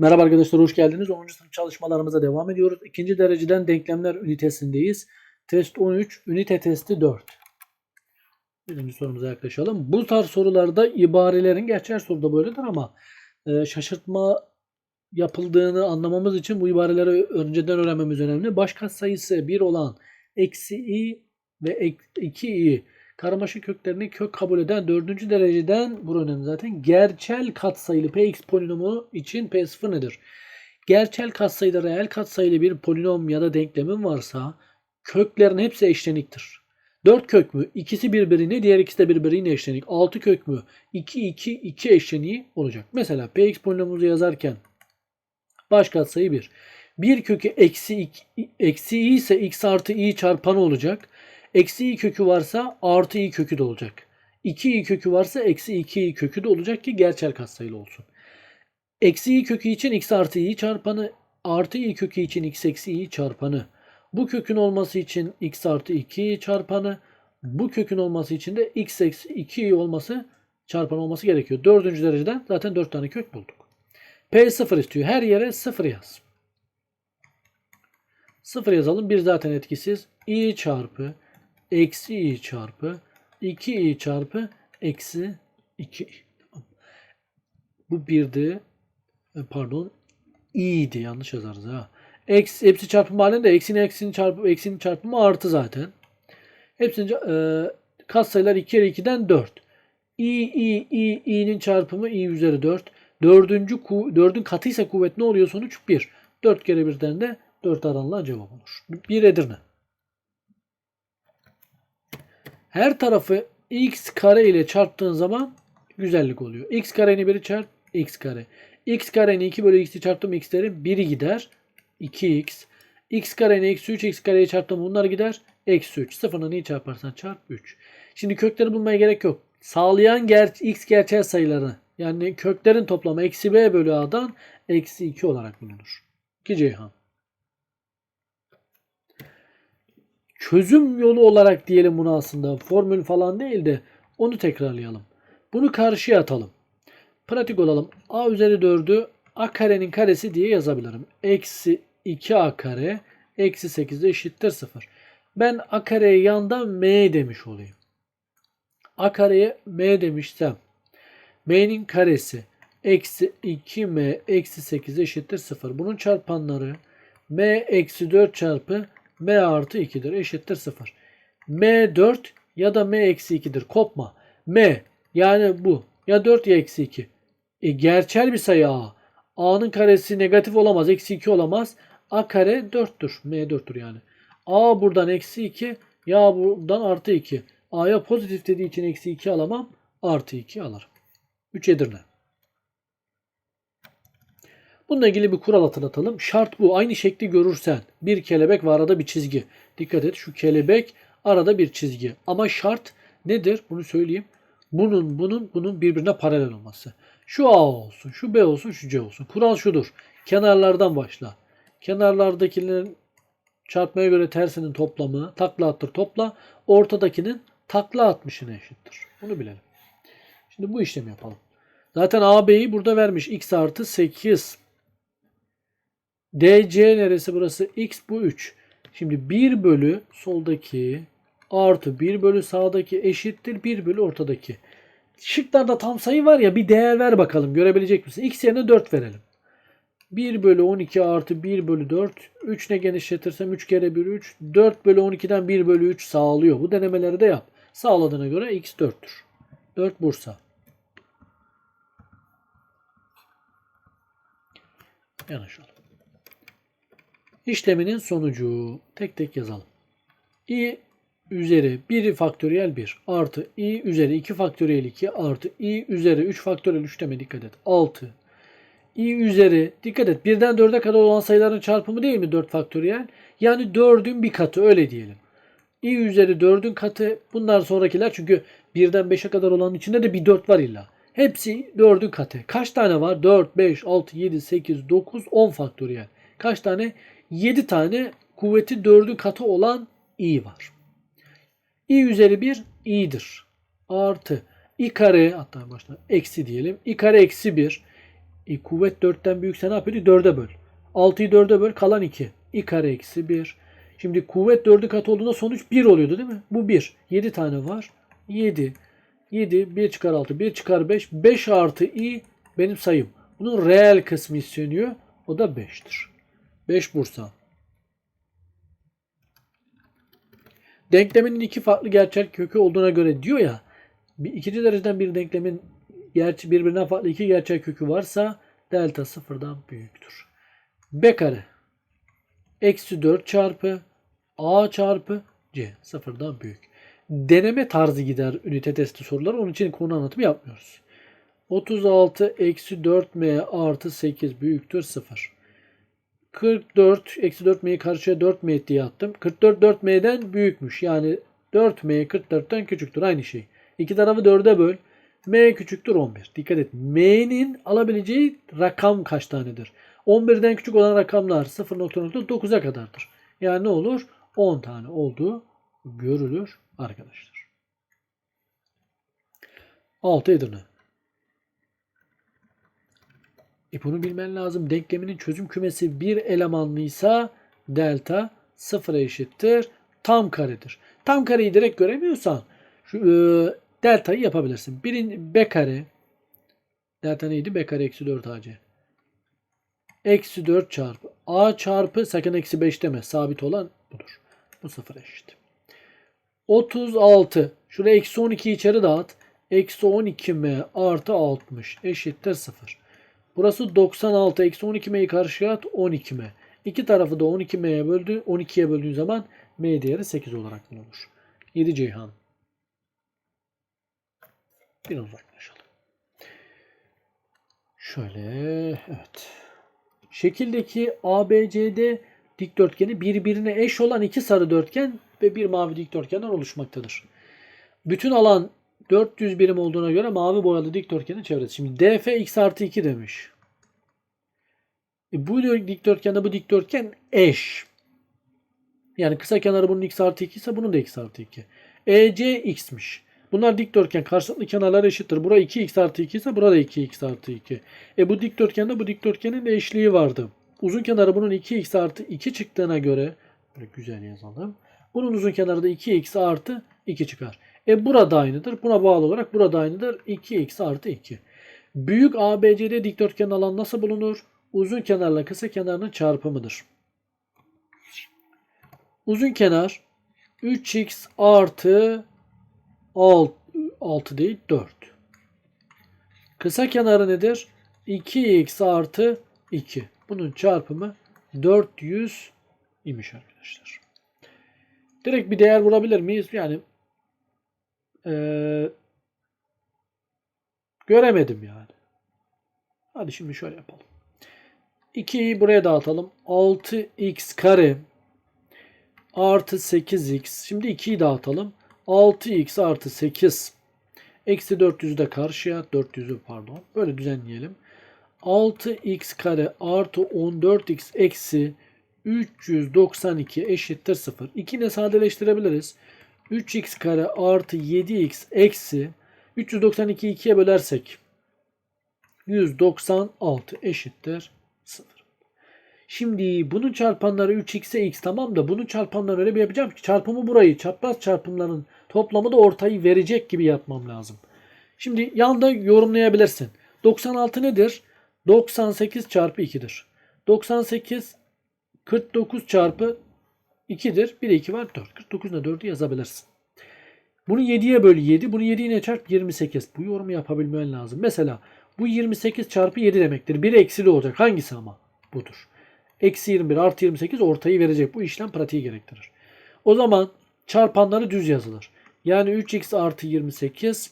Merhaba arkadaşlar hoş geldiniz. 10. sınıf çalışmalarımıza devam ediyoruz. İkinci dereceden denklemler ünitesindeyiz. Test 13, ünite testi 4. Birinci sorumuza yaklaşalım. Bu tarz sorularda ibarelerin, gerçi her soruda böyledir ama e, şaşırtma yapıldığını anlamamız için bu ibareleri önceden öğrenmemiz önemli. Baş sayısı 1 olan eksi i ve ek- 2i karmaşık köklerini kök kabul eden dördüncü dereceden bu önemli zaten. Gerçel katsayılı px polinomu için p0 nedir? Gerçel katsayıda reel katsayılı bir polinom ya da denklemin varsa köklerin hepsi eşleniktir. 4 kök mü? İkisi birbirine, diğer ikisi de birbirine eşlenik. 6 kök mü? 2 2 2 eşleniği olacak. Mesela px polinomumuzu yazarken baş katsayı 1. 1 kökü eksi, iki- eksi i ise x artı i çarpanı olacak. Eksi i kökü varsa artı i kökü de olacak. 2 i kökü varsa eksi 2 i kökü de olacak ki gerçel katsayılı olsun. Eksi i kökü için x artı i çarpanı, artı i kökü için x eksi i çarpanı. Bu kökün olması için x artı 2 çarpanı, bu kökün olması için de x eksi 2 olması çarpan olması gerekiyor. Dördüncü dereceden zaten 4 tane kök bulduk. P0 istiyor. Her yere 0 yaz. 0 yazalım. 1 zaten etkisiz. i çarpı eksi i çarpı 2i çarpı eksi 2. Bu 1'di. E, Pardon. i'ydi. Yanlış yazarız ha. Eksi, hepsi çarpımı halinde eksinin eksinin çarpımı eksinin çarpımı artı zaten. Hepsinin e, katsayılar 2 kere 2'den 4. i i i i'nin çarpımı i üzeri 4. Dördüncü ku, dördün katıysa kuvvet ne oluyor sonuç? 1. 4 kere 1'den de 4 aranılan cevap olur. 1 Edirne. Her tarafı x kare ile çarptığın zaman güzellik oluyor. x karenin biri çarp x kare. x karenin 2 bölü x'i çarptım x'lerin 1'i gider. 2x. x karenin eksi 3 x kareye çarptım bunlar gider. Eksi 3. Sıfırla neyi çarparsan çarp 3. Şimdi kökleri bulmaya gerek yok. Sağlayan ger x gerçel sayıları yani köklerin toplamı eksi b bölü a'dan eksi 2 olarak bulunur. 2 Ceyhan. Çözüm yolu olarak diyelim bunu aslında. Formül falan değil de onu tekrarlayalım. Bunu karşıya atalım. Pratik olalım. A üzeri 4'ü A karenin karesi diye yazabilirim. Eksi 2A kare eksi 8 eşittir 0. Ben A kareye yanda M demiş olayım. A kareye M demişsem M'nin karesi eksi 2M eksi 8 eşittir 0. Bunun çarpanları M eksi 4 çarpı M artı 2'dir. Eşittir 0. M 4 ya da M eksi 2'dir. Kopma. M yani bu. Ya 4 ya eksi 2. E, gerçel bir sayı A. A'nın karesi negatif olamaz. Eksi 2 olamaz. A kare 4'tür. M 4'tür yani. A buradan eksi 2. Ya buradan artı 2. A'ya pozitif dediği için eksi 2 alamam. Artı 2 alırım. 3 Edirne. Bununla ilgili bir kural hatırlatalım. Şart bu. Aynı şekli görürsen bir kelebek ve arada bir çizgi. Dikkat et şu kelebek arada bir çizgi. Ama şart nedir? Bunu söyleyeyim. Bunun bunun bunun birbirine paralel olması. Şu A olsun, şu B olsun, şu C olsun. Kural şudur. Kenarlardan başla. Kenarlardakilerin çarpmaya göre tersinin toplamı takla attır topla. Ortadakinin takla atmışına eşittir. Bunu bilelim. Şimdi bu işlemi yapalım. Zaten AB'yi burada vermiş. X artı 8. DC neresi burası? X bu 3. Şimdi 1 bölü soldaki artı 1 bölü sağdaki eşittir 1 bölü ortadaki. Şıklarda tam sayı var ya bir değer ver bakalım. Görebilecek misin? X yerine 4 verelim. 1 bölü 12 artı 1 bölü 4. 3 ne genişletirsem 3 kere 1 3. 4 bölü 12'den 1 bölü 3 sağlıyor. Bu denemeleri de yap. Sağladığına göre X 4'tür. 4 Bursa. Yanaşalım. İşleminin sonucu tek tek yazalım. i üzeri 1 faktöriyel 1 artı i üzeri 2 faktöriyel 2 artı i üzeri 3 faktöriyel 3 deme dikkat et. 6 i üzeri dikkat et 1'den 4'e kadar olan sayıların çarpımı değil mi 4 faktöriyel? Yani 4'ün bir katı öyle diyelim. i üzeri 4'ün katı bunlar sonrakiler çünkü 1'den 5'e kadar olanın içinde de bir 4 var illa. Hepsi 4'ün katı. Kaç tane var? 4, 5, 6, 7, 8, 9, 10 faktöriyel. Kaç tane? 7 tane kuvveti 4'ün katı olan i var. i üzeri 1 i'dir. Artı i kare hatta başta eksi diyelim. i kare eksi 1. E, kuvvet 4'ten büyükse ne yapıyorduk? 4'e böl. 6'yı 4'e böl kalan 2. i kare eksi 1. Şimdi kuvvet 4'ü kat olduğunda sonuç 1 oluyordu değil mi? Bu 1. 7 tane var. 7. 7. 1 çıkar 6. 1 çıkar 5. 5 artı i benim sayım. Bunun reel kısmı isteniyor. O da 5'tir. 5 Bursa. Denkleminin iki farklı gerçel kökü olduğuna göre diyor ya bir ikinci dereceden bir denklemin gerçi birbirinden farklı iki gerçel kökü varsa delta sıfırdan büyüktür. B kare eksi 4 çarpı A çarpı C sıfırdan büyük. Deneme tarzı gider ünite testi soruları. Onun için konu anlatımı yapmıyoruz. 36 eksi 4m artı 8 büyüktür 0. 44 eksi 4m'yi karşıya 4m diye attım. 44 4m'den büyükmüş. Yani 4m 44'ten küçüktür. Aynı şey. İki tarafı 4'e böl. m küçüktür 11. Dikkat et. m'nin alabileceği rakam kaç tanedir? 11'den küçük olan rakamlar 0.9'a kadardır. Yani ne olur? 10 tane olduğu görülür arkadaşlar. 6 Edirne. E bunu bilmen lazım. Denkleminin çözüm kümesi bir elemanlıysa delta sıfıra eşittir. Tam karedir. Tam kareyi direkt göremiyorsan şu e, deltayı yapabilirsin. Birin b kare delta neydi? b kare eksi 4 ac. Eksi 4 çarpı a çarpı sakın eksi 5 deme. Sabit olan budur. Bu sıfır eşit. 36. Şuraya eksi 12 içeri dağıt. Eksi 12m artı 60 eşittir 0. Burası 96. Eksi 12m'yi karşıya at 12m. İki tarafı da 12m'ye böldü. 12'ye böldüğün zaman m değeri 8 olarak bulunur. 7 Ceyhan. Bir uzaklaşalım. Şöyle evet. Şekildeki ABCD dikdörtgeni birbirine eş olan iki sarı dörtgen ve bir mavi dikdörtgenden oluşmaktadır. Bütün alan 400 birim olduğuna göre mavi boyalı dikdörtgenin çevresi. Şimdi DF x artı 2 demiş. E bu dikdörtgende bu dikdörtgen eş. Yani kısa kenarı bunun x artı 2 ise bunun da x artı 2. EC x'miş. Bunlar dikdörtgen karşılıklı kenarlar eşittir. Bura 2x artı 2 ise burada 2x artı 2. E bu dikdörtgende bu dikdörtgenin eşliği vardı. Uzun kenarı bunun 2x artı 2 çıktığına göre böyle güzel yazalım. Bunun uzun kenarı da 2x artı 2 çıkar. E burada aynıdır. Buna bağlı olarak burada aynıdır. 2x artı 2. Büyük ABCD dikdörtgen alan nasıl bulunur? Uzun kenarla kısa kenarının çarpımıdır. Uzun kenar 3x artı 6, 6 değil 4. Kısa kenarı nedir? 2x artı 2. Bunun çarpımı 400 imiş arkadaşlar. Direkt bir değer bulabilir miyiz? Yani ee, göremedim yani. Hadi şimdi şöyle yapalım. 2'yi buraya dağıtalım. 6x kare artı 8x. Şimdi 2'yi dağıtalım. 6x artı 8 eksi 400'ü de karşıya 400'ü pardon. Böyle düzenleyelim. 6x kare artı 14x eksi 392 eşittir 0. 2 ile sadeleştirebiliriz. 3x kare artı 7x eksi 392'yi 2'ye bölersek 196 eşittir 0. Şimdi bunun çarpanları 3x'e x tamam da bunun çarpanları öyle bir yapacağım ki çarpımı burayı çapraz çarpımların toplamı da ortayı verecek gibi yapmam lazım. Şimdi yanda yorumlayabilirsin. 96 nedir? 98 çarpı 2'dir. 98 49 çarpı 2'dir. 1'e 2 var 4. 49 ile 4'ü yazabilirsin. Bunu 7'ye böl 7. Bunu 7 ile çarp 28. Bu yorumu yapabilmen lazım. Mesela bu 28 çarpı 7 demektir. 1 eksili olacak. Hangisi ama? Budur. Eksi 21 artı 28 ortayı verecek. Bu işlem pratiği gerektirir. O zaman çarpanları düz yazılır. Yani 3x artı 28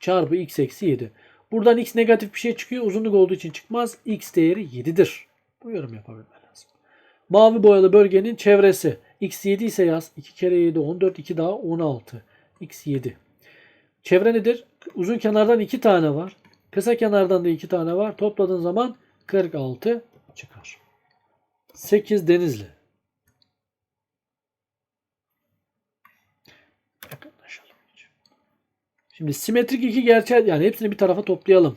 çarpı x eksi 7. Buradan x negatif bir şey çıkıyor. Uzunluk olduğu için çıkmaz. x değeri 7'dir. Bu yorum yapabilmen lazım. Mavi boyalı bölgenin çevresi. x 7 ise yaz. 2 kere 7 14. 2 daha 16. x 7. Çevre nedir? Uzun kenardan 2 tane var. Kısa kenardan da 2 tane var. Topladığın zaman 46 çıkar. 8 Denizli. Şimdi simetrik iki gerçel yani hepsini bir tarafa toplayalım.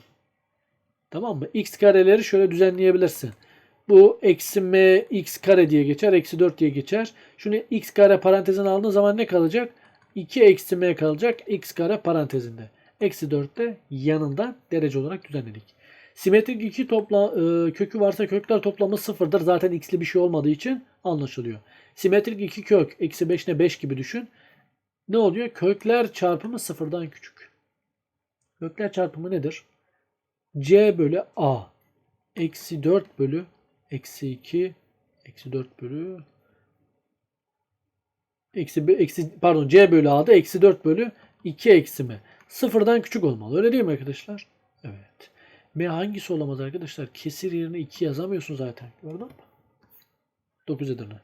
Tamam mı? X kareleri şöyle düzenleyebilirsin. Bu eksi m x kare diye geçer. Eksi 4 diye geçer. Şunu x kare parantezine aldığın zaman ne kalacak? 2 eksi m kalacak x kare parantezinde. Eksi 4 de yanında derece olarak düzenledik. Simetrik iki topla, e, kökü varsa kökler toplamı sıfırdır. Zaten x'li bir şey olmadığı için anlaşılıyor. Simetrik iki kök eksi 5 ne 5 gibi düşün. Ne oluyor? Kökler çarpımı sıfırdan küçük. Kökler çarpımı nedir? c bölü a eksi 4 bölü eksi 2 eksi 4 bölü eksi, eksi pardon c bölü a'da eksi 4 bölü 2 eksi m. Sıfırdan küçük olmalı. Öyle değil mi arkadaşlar? Evet. M hangisi olamaz arkadaşlar? Kesir yerine 2 yazamıyorsun zaten. Gördün mü? 9 Edirne.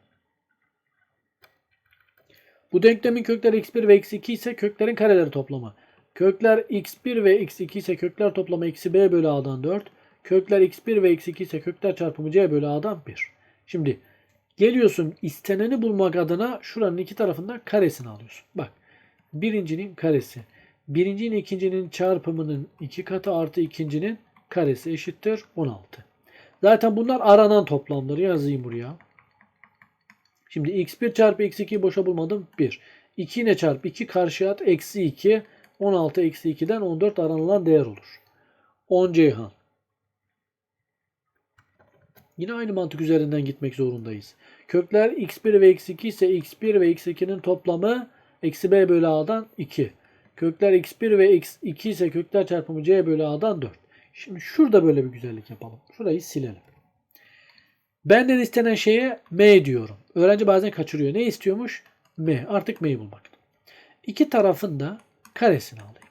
Bu denklemin kökleri x1 ve x2 ise köklerin kareleri toplamı. Kökler x1 ve x2 ise kökler toplamı eksi b bölü a'dan 4. Kökler x1 ve x2 ise kökler çarpımı c bölü a'dan 1. Şimdi geliyorsun isteneni bulmak adına şuranın iki tarafından karesini alıyorsun. Bak birincinin karesi. Birincinin ikincinin çarpımının iki katı artı ikincinin karesi eşittir 16. Zaten bunlar aranan toplamları yazayım buraya. Şimdi x1 çarpı x2'yi boşa bulmadım. 1. 2 yine çarpı 2 karşıya at. Eksi 2. 16 eksi 2'den 14 aranılan değer olur. 10 Ceyhan. Yine aynı mantık üzerinden gitmek zorundayız. Kökler x1 ve x2 ise x1 ve x2'nin toplamı eksi b bölü a'dan 2. Kökler x1 ve x2 ise kökler çarpımı c bölü a'dan 4. Şimdi şurada böyle bir güzellik yapalım. Şurayı silelim. Benden istenen şeye m diyorum. Öğrenci bazen kaçırıyor. Ne istiyormuş? m. Artık m'yi bulmak. İki tarafın da karesini alayım.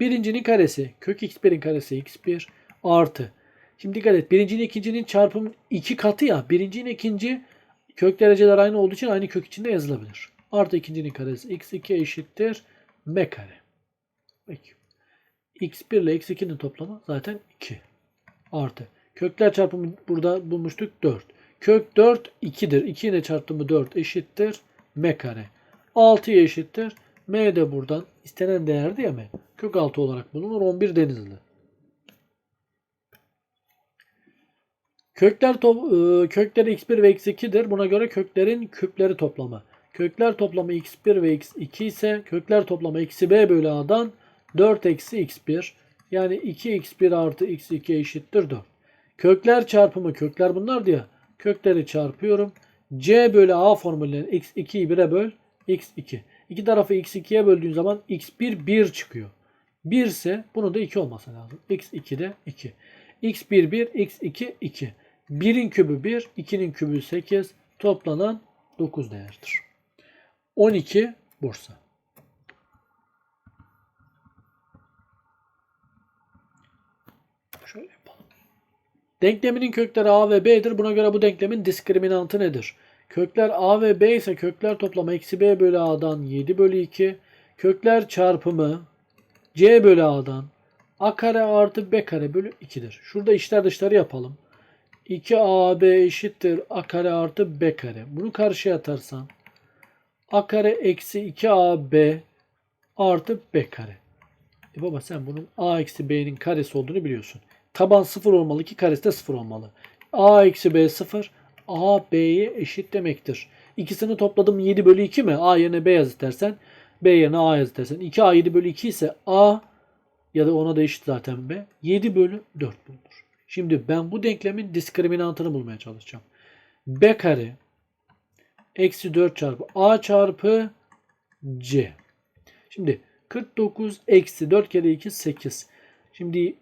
Birincinin karesi kök x1'in karesi x1 artı. Şimdi dikkat et. Birincinin ikincinin çarpım iki katı ya. Birincinin ikinci kök dereceler aynı olduğu için aynı kök içinde yazılabilir. Artı ikincinin karesi x2 eşittir m kare. Peki. x1 ile x2'nin toplamı zaten 2. Artı. Kökler çarpımı burada bulmuştuk 4. Kök 4 2'dir. 2 ile çarpımı 4 eşittir m kare. 6'ya eşittir. M de buradan istenen değerdi ya m. Kök 6 olarak bulunur. 11 denizli. Kökler to e, kökleri x1 ve x2'dir. Buna göre köklerin küpleri toplamı. Kökler toplamı x1 ve x2 ise kökler toplamı eksi b bölü a'dan 4 eksi x1 yani 2x1 artı x2 eşittir 4. Kökler çarpımı kökler bunlar diye kökleri çarpıyorum. c bölü a formülünden x2'yi 1'e böl x2. İki tarafı x2'ye böldüğün zaman x1 1 çıkıyor. 1 ise bunu da 2 olması lazım. x2 de 2. x1 1, x2 2. 1'in kübü 1, 2'nin kübü 8. Toplanan 9 değerdir. 12 Bursa. Şöyle yapalım. Denkleminin kökleri a ve b'dir. Buna göre bu denklemin diskriminantı nedir? Kökler a ve b ise kökler toplamı eksi b bölü a'dan 7 bölü 2. Kökler çarpımı c bölü a'dan a kare artı b kare bölü 2'dir. Şurada içler dışları yapalım. 2ab eşittir a kare artı b kare. Bunu karşıya atarsan a kare eksi 2ab artı b kare. E baba sen bunun a eksi b'nin karesi olduğunu biliyorsun. Taban 0 olmalı ki karesi de 0 olmalı. a eksi b 0 a b'ye eşit demektir. İkisini topladım 7 bölü 2 mi? a yerine b yaz istersen b yerine a yaz istersen. 2a 7 bölü 2 ise a ya da ona da eşit zaten b 7 bölü 4 bulunur. Şimdi ben bu denklemin diskriminantını bulmaya çalışacağım. b kare eksi 4 çarpı a çarpı c. Şimdi 49 eksi 4 kere 2 8. Şimdi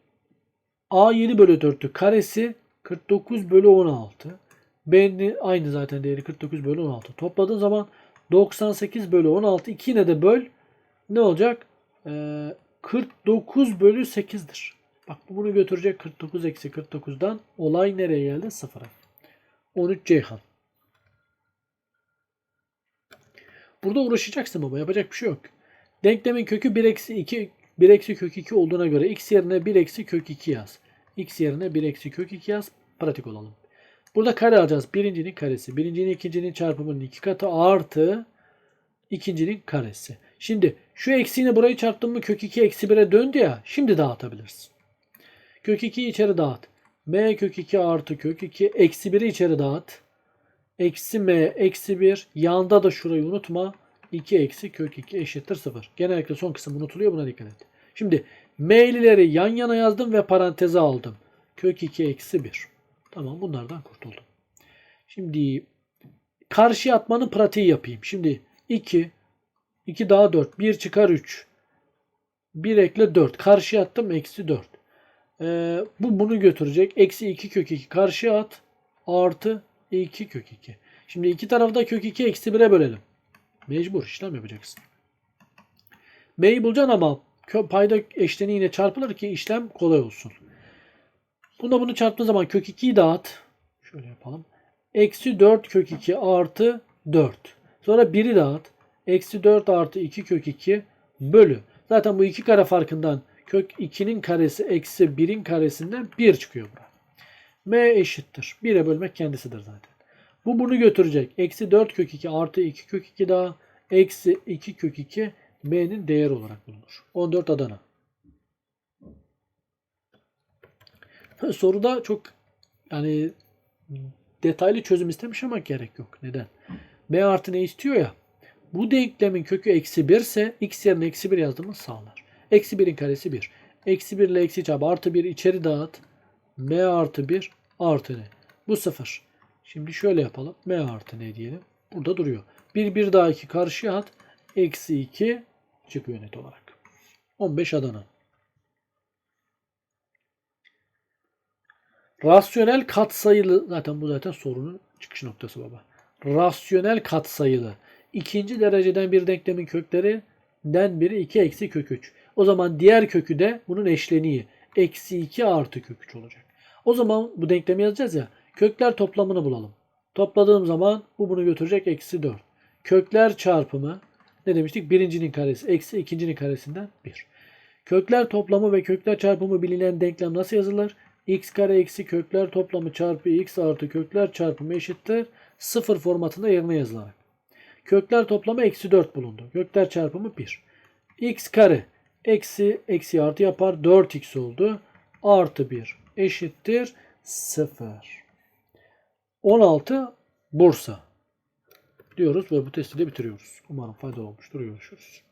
a 7 bölü 4'tü karesi 49 bölü 16. B'nin aynı zaten değeri 49 bölü 16. Topladığın zaman 98 bölü 16 2 yine de böl ne olacak? Ee, 49 bölü 8'dir. Bak bu bunu götürecek 49 eksi 49'dan olay nereye geldi? Sıfıra. 13 Ceyhan. Burada uğraşacaksın baba. Yapacak bir şey yok. Denklemin kökü 1 eksi 2 1 eksi kök 2 olduğuna göre x yerine 1 eksi kök 2 yaz. x yerine 1 eksi kök 2 yaz. Pratik olalım. Burada kare alacağız. Birincinin karesi. Birincinin ikincinin çarpımının iki katı artı ikincinin karesi. Şimdi şu eksiğini burayı çarptın mı kök 2 eksi 1'e döndü ya. Şimdi dağıtabilirsin. Kök 2'yi içeri dağıt. M kök 2 artı kök 2 eksi 1'i içeri dağıt. Eksi M eksi 1. Yanda da şurayı unutma. 2 eksi kök 2 eşittir 0. Genellikle son kısım unutuluyor buna dikkat et. Şimdi M'lileri yan yana yazdım ve paranteze aldım. Kök 2 eksi 1. Tamam bunlardan kurtuldum. Şimdi karşıya atmanın pratiği yapayım. Şimdi 2 2 daha 4. 1 çıkar 3. 1 ekle 4. Karşıya attım eksi 4. Ee, bu bunu götürecek. Eksi 2 kök 2 karşıya at. Artı 2 kök 2. Şimdi iki tarafta kök 2 eksi 1'e bölelim. Mecbur işlem yapacaksın. M'yi bulacaksın ama payda eşleni yine çarpılır ki işlem kolay olsun. Bunda bunu çarptığın zaman kök 2'yi dağıt. Şöyle yapalım. Eksi 4 kök 2 artı 4. Sonra 1'i dağıt. Eksi 4 artı 2 kök 2 bölü. Zaten bu iki kare farkından kök 2'nin karesi eksi 1'in karesinden 1 çıkıyor burada. M eşittir. 1'e bölmek kendisidir zaten. Bu bunu götürecek. Eksi 4 kök 2 artı 2 kök 2 daha eksi 2 kök 2 M'nin değeri olarak bulunur. 14 Adana. Soruda çok yani detaylı çözüm istemiş ama gerek yok. Neden? B artı ne istiyor ya? Bu denklemin kökü eksi 1 ise x yerine eksi 1 yazdığımız sağlar. Eksi 1'in karesi 1. Eksi 1 ile eksi çarpı artı 1 içeri dağıt. M artı 1 artı ne? Bu 0. Şimdi şöyle yapalım. M artı ne diyelim. Burada duruyor. 1 1 daha 2 karşıya at. Eksi 2 çıkıyor net olarak. 15 Adana. Rasyonel katsayılı zaten bu zaten sorunun çıkış noktası baba. Rasyonel katsayılı ikinci dereceden bir denklemin köklerinden biri 2 eksi kök 3. O zaman diğer kökü de bunun eşleniği. Eksi 2 artı kök 3 olacak. O zaman bu denklemi yazacağız ya. Kökler toplamını bulalım. Topladığım zaman bu bunu götürecek eksi 4. Kökler çarpımı ne demiştik? Birincinin karesi eksi ikincinin karesinden 1. Kökler toplamı ve kökler çarpımı bilinen denklem nasıl yazılır? x kare eksi kökler toplamı çarpı x artı kökler çarpımı eşittir. 0 formatında yerine yazılarak. Kökler toplamı eksi 4 bulundu. Kökler çarpımı 1. x kare eksi eksi artı yapar 4x oldu. Artı 1 eşittir 0. 16 Bursa diyoruz ve bu testi de bitiriyoruz. Umarım faydalı olmuştur. Görüşürüz.